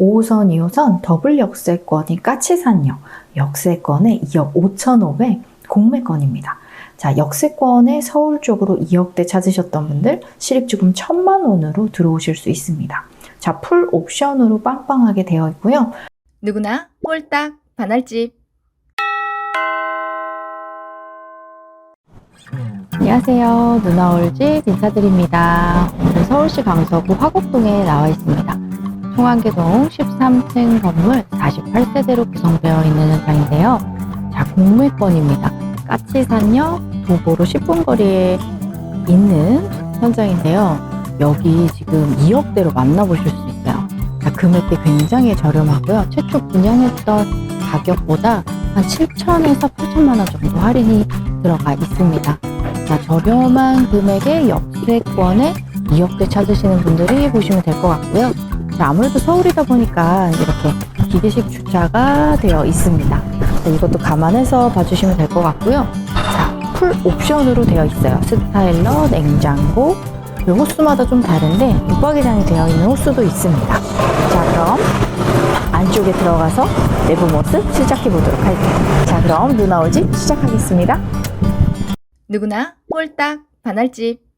5호선, 2호선 더블 역세권이 까치산역, 역세권에 2억 5,500, 공매권입니다. 자, 역세권에 서울 쪽으로 2억대 찾으셨던 분들 실입주금 1천만 원으로 들어오실 수 있습니다. 자, 풀 옵션으로 빵빵하게 되어 있고요. 누구나 홀딱 반할집. 안녕하세요. 누나올집 인사드립니다. 오늘은 서울시 강서구 화곡동에 나와 있습니다. 총안개동 13층 건물 48세대로 구성되어 있는 현장인데요. 자, 공매권입니다. 까치산역 도보로 10분 거리에 있는 현장인데요. 여기 지금 2억대로 만나보실 수 있어요. 자, 금액대 굉장히 저렴하고요. 최초 분양했던 가격보다 한 7천에서 8천만 원 정도 할인이 들어가 있습니다. 자, 저렴한 금액의 역세권에 2억대 찾으시는 분들이 보시면 될 것 같고요. 자, 아무래도 서울이다 보니까 이렇게 기계식 주차가 되어 있습니다. 자, 이것도 감안해서 봐주시면 될 것 같고요. 자, 풀 옵션으로 되어 있어요. 스타일러, 냉장고, 이 호수마다 좀 다른데 육박이장이 되어 있는 호수도 있습니다. 자, 그럼 안쪽에 들어가서 내부 모습 시작해 보도록 할게요. 자, 그럼 누나 올집 시작하겠습니다. 누구나 홀딱 반할집.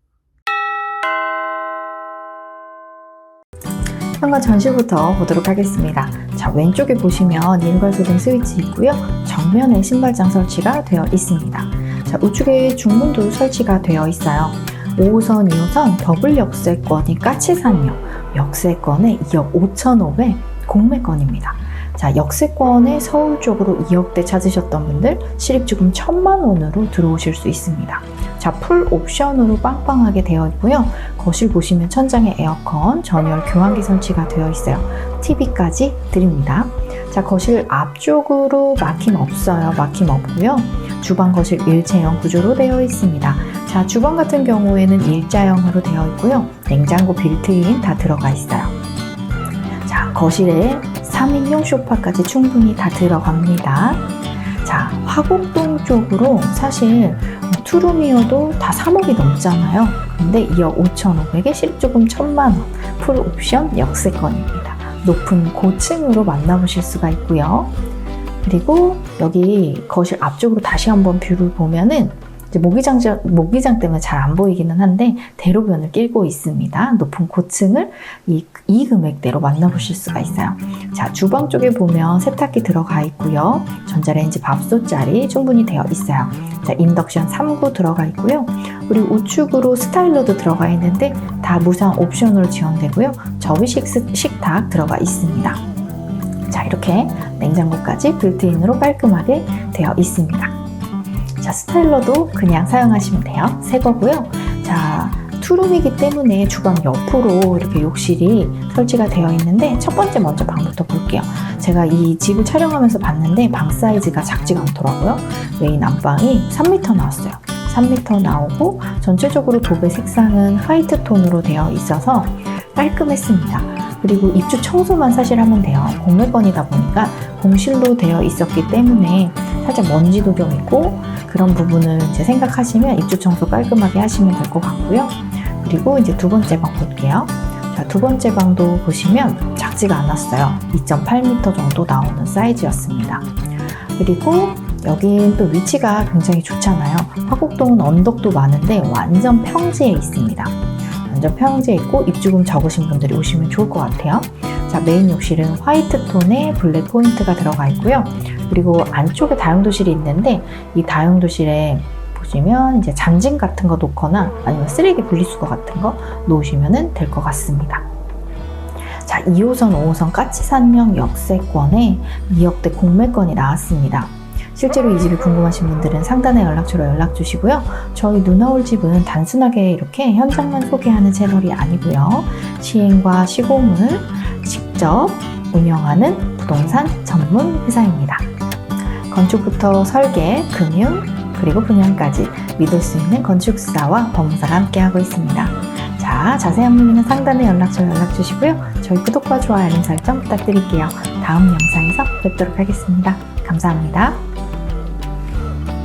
현관 전시부터 보도록 하겠습니다. 자, 왼쪽에 보시면 일괄소등 스위치 있고요. 정면에 신발장 설치가 되어 있습니다. 자, 우측에 중문도 설치가 되어 있어요. 5호선, 2호선 더블 역세권이 까치산역, 역세권에 2억 5,500, 공매권입니다. 자, 역세권에 서울 쪽으로 2억대 찾으셨던 분들 실입주금 1천만 원으로 들어오실 수 있습니다. 자, 풀 옵션으로 빵빵하게 되어 있고요. 거실 보시면 천장에 에어컨, 전열 교환기 설치가 되어 있어요. TV까지 드립니다. 자, 거실 앞쪽으로 막힘 없어요. 막힘 없고요. 주방 거실 일체형 구조로 되어 있습니다. 자, 주방 같은 경우에는 일자형으로 되어 있고요. 냉장고 빌트인 다 들어가 있어요. 자, 거실에 3인용 소파까지 충분히 다 들어갑니다. 자, 화곡동 쪽으로 사실 투룸이어도 다 3억이 넘잖아요. 근데 2억 5,500에 실조금 1천만 원, 풀 옵션 역세권입니다. 높은 고층으로 만나보실 수가 있고요. 그리고 여기 거실 앞쪽으로 다시 한번 뷰를 보면은 이제 모기장, 모기장 때문에 잘 안 보이기는 한데 대로변을 끼고 있습니다. 높은 고층을 이, 이 금액대로 만나보실 수가 있어요. 자, 주방 쪽에 보면 세탁기 들어가 있고요. 전자레인지 밥솥 자리 충분히 되어 있어요. 자, 인덕션 3구 들어가 있고요. 그리고 우측으로 스타일러도 들어가 있는데 다 무상 옵션으로 지원되고요. 스- 식탁 들어가 있습니다. 자, 이렇게 냉장고까지 빌트인으로 깔끔하게 되어 있습니다. 자, 스타일러도 그냥 사용하시면 돼요. 새 거고요. 자, 투룸이기 때문에 주방 옆으로 이렇게 욕실이 설치가 되어 있는데 첫 번째 먼저 방부터 볼게요. 제가 이 집을 촬영하면서 봤는데 방 사이즈가 작지가 않더라고요. 메인 안방이 3m 나왔어요. 3m 나오고 전체적으로 도배 색상은 화이트 톤으로 되어 있어서 깔끔했습니다. 그리고 입주 청소만 사실 하면 돼요. 공매권이다 보니까 공실로 되어 있었기 때문에 살짝 먼지도 좀 있고 그런 부분을 이제 생각하시면 입주 청소 깔끔하게 하시면 될 것 같고요. 그리고 이제 두 번째 방 볼게요. 자, 두 번째 방도 보시면 작지가 않았어요. 2.8m 정도 나오는 사이즈였습니다. 그리고 여긴 또 위치가 굉장히 좋잖아요. 화곡동은 언덕도 많은데 완전 평지에 있습니다. 완전 평지에 있고 입주금 적으신 분들이 오시면 좋을 것 같아요. 자, 메인 욕실은 화이트 톤에 블랙 포인트가 들어가 있고요. 그리고 안쪽에 다용도실이 있는데 이 다용도실에 보시면 이제 잔짐 같은 거 놓거나 아니면 쓰레기 분리수거 같은 거 놓으시면 될 것 같습니다. 자, 2호선, 5호선 까치산역 역세권에 2억대 공매권이 나왔습니다. 실제로 이 집이 궁금하신 분들은 상단의 연락처로 연락 주시고요. 저희 누나 올 집은 단순하게 이렇게 현장만 소개하는 채널이 아니고요. 시행과 시공을 직접 운영하는 부동산 전문 회사입니다. 건축부터 설계, 금융, 그리고 분양까지 믿을 수 있는 건축사와 법무사가 함께하고 있습니다. 자, 자세한 문의는 상단의 연락처 연락 주시고요. 저희 구독과 좋아요, 알림 설정 부탁드릴게요. 다음 영상에서 뵙도록 하겠습니다. 감사합니다.